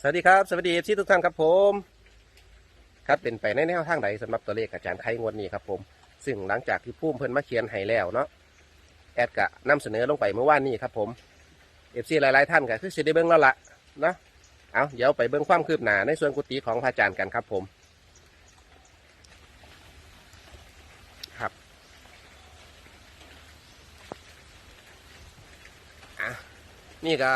สวัสดีครับ สวัสดีที่ทุกท่านครับผม ครับเป็นไปในแนวทางใดสำหรับตัวเลขอาจารย์ไข่งวดนี้ครับผม ซึ่งหลังจากที่พุ่มเพิ่นมาเขียนให้แล้วเนาะแอดกะนำเสนอลงไปเมื่อวานนี้ครับผมเอฟซีหลายๆท่านก็คือสิได้เบิ้งแล้วละนะเอาเดี๋ยวไปเบิ้งความคืบหน้าในส่วนกุฏิของพระอาจารย์กันครับผมครับอะนี่ก็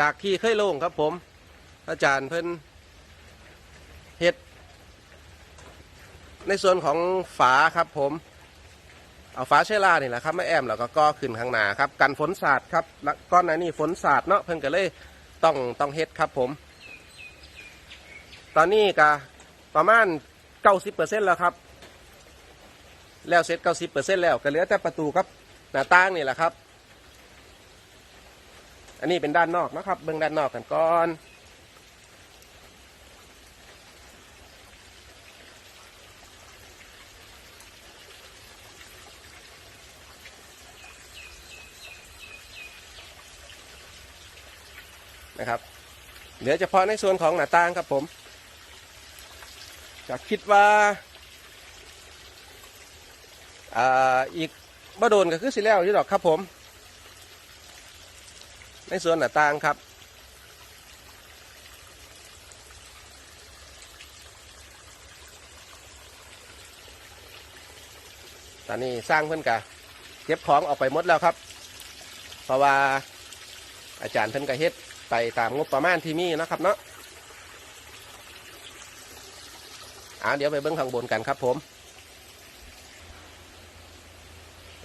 จากที่เคยลงครับผม อาจารย์เพิ่นเฮ็ด ในส่วนของฝาครับผม เอาฝาเชล่านี่แหละครับมาแอมแล้วก็ก่อขึ้นข้างหน้าครับกันฝนสาดครับแล้วก้อนหน้านี้ฝนสาดเนาะเพิ่นก็เลยต้องต้องเฮ็ดครับผม ตอนนี้ก็ประมาณเก้าสิบเปอร์เซ็นแล้วครับแล้วเสร็จเก้าสิบเปอร์เซ็นแล้วก็เหลือแต่ประตูครับหน้าต่างนี่แหละครับ อันนี้เป็นด้านนอกนะครับ เบื้องด้านนอกกันก่อนนะครับ เหลือเฉพาะในส่วนของหน้าต่างครับผมจะคิดว่าอ่าอีกบ่โดนก็คือสิแล้วอยู่ดอกครับผม ในส่วนหน้าต่างครับ ตอนนี้สร้างเพื่อนกะเก็บของออกไปหมดแล้วครับ เพราะว่าอาจารย์เพิ่อนกะเฮ็ดไปตามงบประมาณที่มีนะครับเนาะอ่าเดี๋ยวไปเบิ้งข้างบนกันครับผม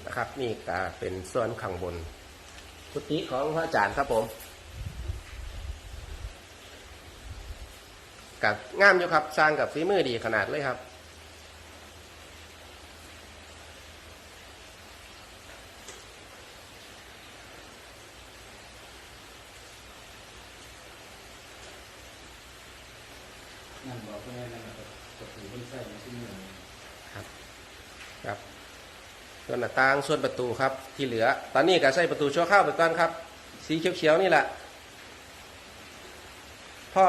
นะครับนี่ก็เป็นส่วนข้างบน กุฏิของพระอาจารย์ครับผมกับงามอยู่ครับ สร้างกับฝีมือดีขนาดเลยครับ นั่นบอกว่านั่นนะครับกดถือคนใส่ในที่มือครับ ส่วนหน้าต่างส่วนประตูครับ ที่เหลือ ตอนนี้ก็ใส่ประตูชั่วข้าวไปก่อนครับ สีเขียวๆนี่แหละพ่อ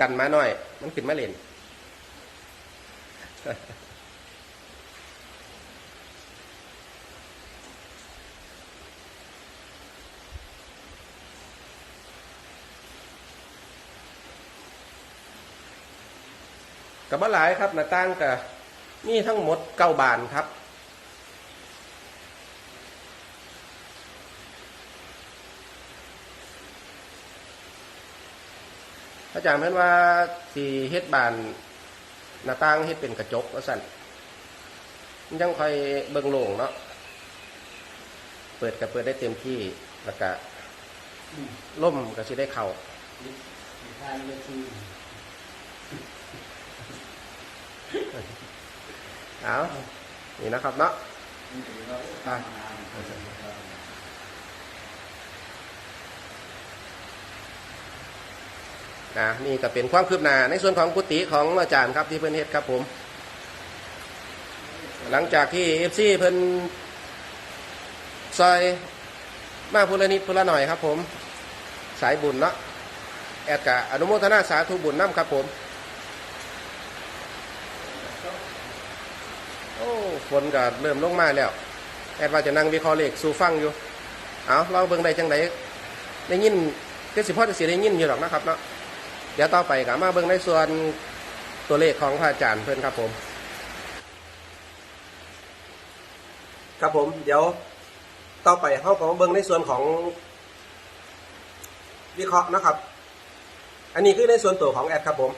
กันมาหน่อย มันขึ้นมาเล่นกับบ้าหลายครับหน้าต่างกับมีทั้งหมดเก้าบานครับ อาจารย์เพิ่นว่าสีเฮ็ดบานหน้าต่างเฮ็ดเป็นกระจกว่าสั่นยังค่อยเบิ่งโล่งเนาะเปิดก็เปิดได้เต็มที่แล้วก็ล่มก็สิได้เข้าอเอานี่นะครับเนาะ นี่ถือว่าทานนานครับอ่านี่ก็เป็นความคืบหน้าในส่วนของกุฏิของอาจารย์ครับที่เพิ่นเฮ็ดครับผม หลังจากที่เอฟซีเพิ่นซอยมาพูละนิดพูละหน่อยครับผม สายบุญเนาะแอดกะอนุโมทนาสาธุบุญน้ำครับผม โอ้ฝนก็เริ่มลงมาแล้ว แอดว่าจะนั่งวิเคราะห์เลขสู่ฟังอยู่ เอาเราเบิ่งได้จังไดได้ยินก็สิพ่อจะเสียได้ยินอยู่หรอกนะครับเนาะ เดี๋ยวต่อไปก็มาเบิ่งในส่วนตัวเลขของพระอาจารย์เพื่อนครับผม ครับผมเดี๋ยวต่อไปเข้าก็มาเบิ่งในส่วนของวิเคราะห์นะครับ อันนี้คือในส่วนตัวของแอดครับผม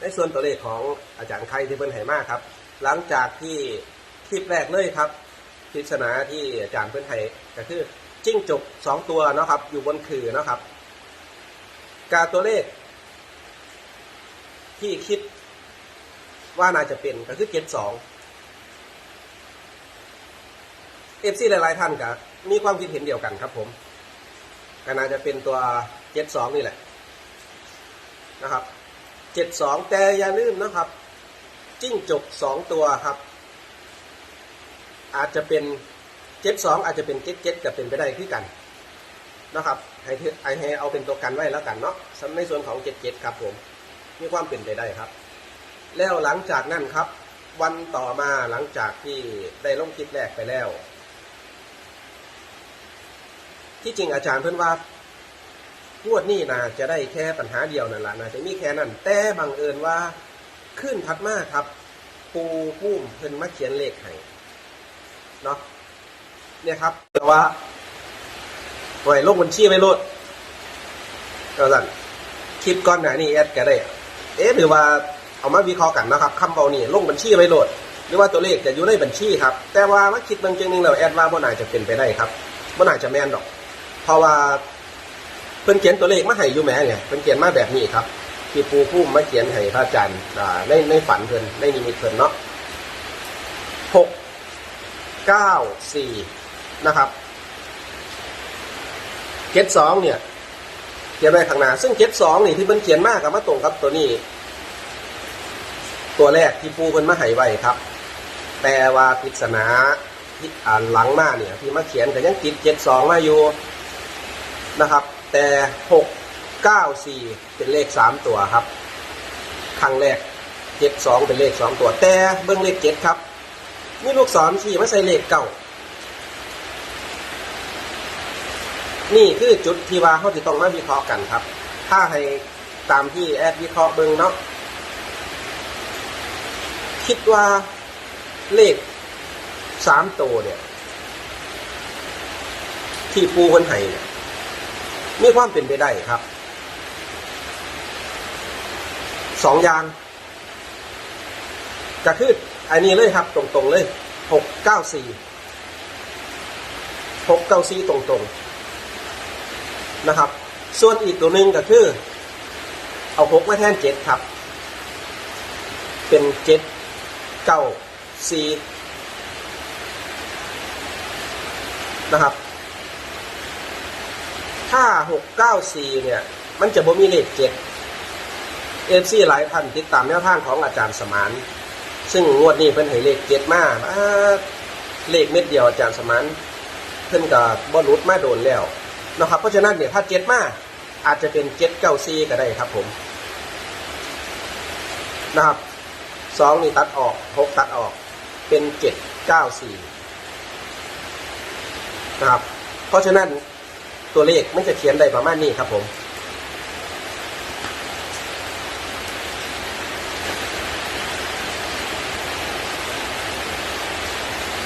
ในส่วนตัวเลขของอาจารย์ไข่ที่เพิ่นให้มาครับ หลังจากที่คลิปแรกเลยครับปริศนาที่อาจารย์เพิ่นให้ก็คือจิ้งจกสองตัวนะครับ อยู่บนขื่อนะครับ การตัวเลข ที่คิดว่าน่าจะเป็นก็คือเกตสองเอฟซีหลายๆท่านก็มีความคิดเห็นเดียวกันครับผมก็น่าจะเป็นตัวเจ็ดสองนี่แหละนะครับเจ็ดสองแต่อย่าลืมนะครับ จิ้งจกสองตัวครับ อาจจะเป็นเจ็ดสองอาจจะเป็นเจ็ดเจ็ดกับเป็นไปได้ที่กันนะครับให้ถือให้ให้เอาเป็นตัวกันไว้แล้วกันเนาะสำในส่วนของเจ็ดเจ็ดครับผม มีความเป็นไปได้ครับ แล้วหลังจากนั้นครับ วันต่อมาหลังจากที่ได้ลงคลิปแรกไปแล้ว ที่จริงอาจารย์เพิ่อนว่างวดนี้นะจะได้แค่ปัญหาเดียวนั่นแหละนะจะมีแค่นั้น แต่บังเอิญว่าขึ้นทัดมาครับ ปูปุ้มเพิ่นมาเขียนเลขให้เนาะเนี่ยครับแต่ว่าไว้ลงบัญชีไว้โลดก็สั่นคลิปก่อนหน้านี้แอดก็ได้ เอ๊ะหรือว่าเอามาวิเคราะห์กันนะครับคำเบานี่ลงบัญชีไว้โหลด หรือว่าตัวเลขจะอยู่ในบัญชีครับ แต่ว่ามาคิดบางจังหนึงแล้วแอดว่าบ่น่าจะเป็นไปได้ครับบ่น่าจะแม่นดอก เพราะว่าเพิ่นเขียนตัวเลขมาให้อยู่แม่ไงเพิ่นเขียนมาแบบนี้ครับที่ปูพุ่มมาเขียนให้พระอาจารย์อ่าในในฝันเพิ่นในนิมิตเพิ่นเนาะหกเก้าสี่นะครับเจ็ดสองเนี่ย เขียนไว้ข้างหน้าซึ่งเจ็ดสองนี่ที่เพิ่นเขียนมากกับมาตรงกับตัวนี้ ตัวแรกที่ปูเพิ่นมาให้ไว้ครับ แต่ว่าปริศนาที่อ่านหลังมาเนี่ย ที่มาเขียนก็ยังติดเจ็ดสองมาอยู่นะครับ แต่หกเก้าสี่เป็นเลขสามตัวครับครั้งแรกเจ็ดสองเป็นเลขสองตัว แต่เบื้องเลขเจ็ดครับนี่ลูกศรชี้มาใส่เลขเก้า นี่คือจุดที่ว่าเขาจะต้องมาวิเคราะห์กันครับ ถ้าให้ตามที่แอดวิเคราะห์เบิ่งเนาะคิดว่าเลขสามตัวเนี่ย ที่ปูคนไห้เนี่ยมีความเป็นไปได้ครับสองอย่างก็คืออันนี้เลยครับ ตรงๆเลยหกเก้าสี่หกเก้าสี่ตรงๆ นะครับ ส่วนอีกตัวหนึ่งก็คือ เอาหกมาแทนเจ็ดครับ เป็นเจ็ดเก้าสี่นะครับ ถ้าหกเก้าสี่เนี่ย มันจะบ่มีเลขเจ็ดเอฟซีหลายท่านติดตามแนวทางของอาจารย์สมาน ซึ่งงวดนี้เพิ่นให้เลขเจ็ดมาอ่าเลขเม็ดเดียวอาจารย์สมานเพิ่นก็บ่หลุดมาโดนแล้ว นะครับเพราะฉะนั้นเนี่ยถ้าเจ็ดมากอาจจะเป็นเจ็ดเก้าซีก็ได้ครับผมนะครับสองนี่ตัดออกหกตัดออกเป็นเจ็ดเก้าสี่นะครับ เพราะฉะนั้นตัวเลขมันจะเขียนได้ประมาณนี้ครับผม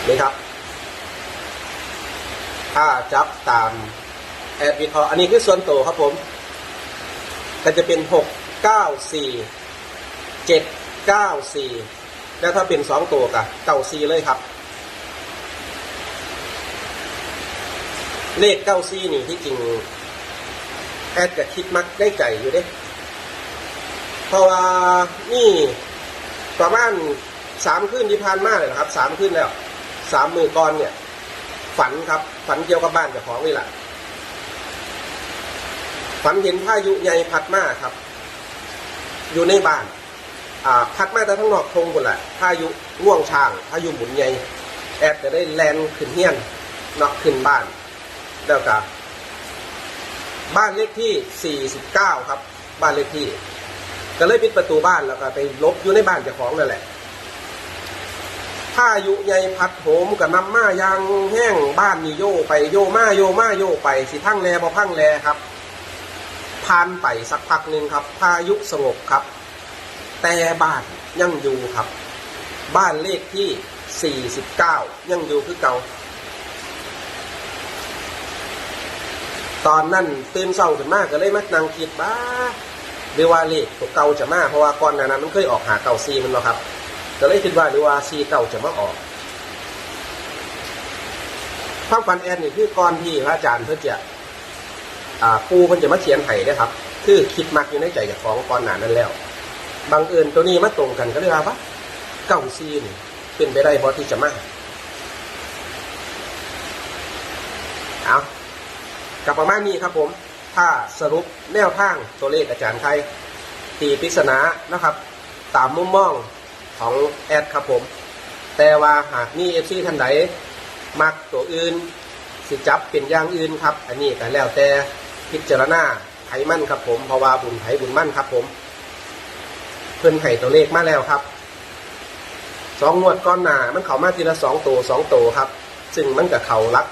นี่ครับ ถ้าจับตาม แอดวิเคราะห์อันนี้คือส่วนตัวครับผม ก็จะเป็นหกเก้าสี่เจ็ดเก้าสี่แล้วถ้าเป็นสองตัวกับเก้าสี่เลยครับ เลขเก้าสี่นี่ที่จริง แอดก็คิดมักได้ใจอยู่เด้เพราะว่านี่ประมาณสามคืนที่ผ่านมาเลยนะครับสามคืนแล้วสามมือก่อนเนี่ย ฝันครับ ฝันเกี่ยวกับบ้านเจ้าของนี่แหละ ฝันเห็นพายุใหญ่พัดมาครับ อยู่ในบ้านอ่าพัดมาแต่ทั้งนอกทงหมดแหละพายุง่วงช้างพายุหมุนใหญ่แอดจะได้แลนขึ้นเฮียนนอกขึ้นบ้านแล้วก็บ้านเลขที่ 49 ครับ บ้านเลขที่ ก็เลยปิดประตูบ้านแล้วก็ไปลบอยู่ในบ้านเจ้าของนั่นแหละพายุใหญ่พัดโหมกับน้ำมายางแห้งบ้านนี่โยไปโยมาโยมาโยไปสิพังแลบ่พังแลครับ ผ่านไปสักพักหนึ่งครับ พายุสงบครับ แต่บ้านยังอยู่ครับ บ้านเลขที่ 49 ยังอยู่คือเก่า ตอนนั้นตื่นเศร้าขึ้นมากก็เลยมานั่งคิดบ้าหรือว่าเลขตัวเก่าจะมาเพราะว่าก่อนหน้านั้นมันเคยออกหาเก่าซีมันเนาะครับ ก็เลยคิดว่าหรือว่าซีเก่าจะมาออกความฝันแอนนี่คือก่อนที่พระอาจารย์เพื่อจะ อ่าปูเพิ่นจะมาเขียนไห้นะครับ คือคิดมักอยู่ในใจจากของก่อนหน้านั้นแล้วบังเอิญตัวนี้มาตรงกันก็เลยว่าเก่าซีนเป็นไปได้พอที่จะมาเอากับประมาณนี้ครับผม ถ้าสรุปแนวทางตัวเลขอาจารย์ไทยตีปริศนานะครับ ตามมุมมองของแอดครับผม แต่ว่าหากมีเอฟซีท่านใดมักตัวอื่น สิจับเป็นอย่างอื่นครับ อันนี้แต่แล้วแต่ พิจารณาไขมั่นครับผมเพราะว่าบุญไผบุญมั่นครับผม เพิ่นไห้ตัวเลขมาแล้วครับสองงวดก้อนหนามันเขามาทีละสองตัวสองตัวครับ ซึ่งมันกับเขาลัก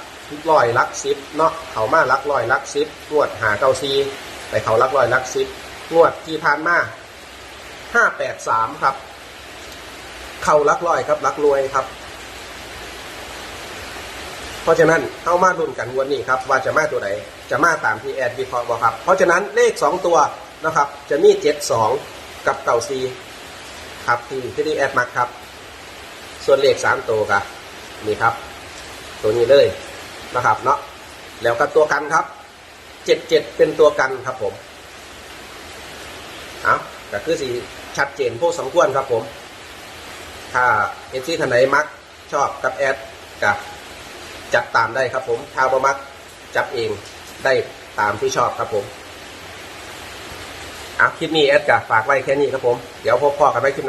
ลอยลักซิปเนาะเขามาลักลอยลักซิปงวดหาเกาซีไปเขาลักลอยลักซิปงวดที่ผ่านมาห้าแปดสามครับ เข่าลักลอยครับลักรวยครับ เพราะฉะนั้นเข้ามาดุนกันวันนี้ครับว่าจะมาตัวไหนจะมาตามที่แอดวิเคราะห์บอกครับ เพราะฉะนั้นเลขสองตัวนะครับจะมีเจ็ดสองกับเก่าซีครับที่ที่แอดมักครับ ส่วนเลขสามตัวครับนี่ครับ ตัวนี้เลยนะครับเนาะแล้วก็ตัวกันครับเจ็ดเจ็ดเป็นตัวกันครับผมเอาก็คือสีชัดเจนพวกสมควรครับผม ถ้าเอฟซีท่านไหนมักชอบกับแอดกับ จับตามได้ครับผมถ้าบ่มักจับเองได้ตามที่ชอบครับผมอะคลิปนี้แอดกับฝากไว้แค่นี้ครับผม เดี๋ยวพบพ่อกันไว้คลิปหน้า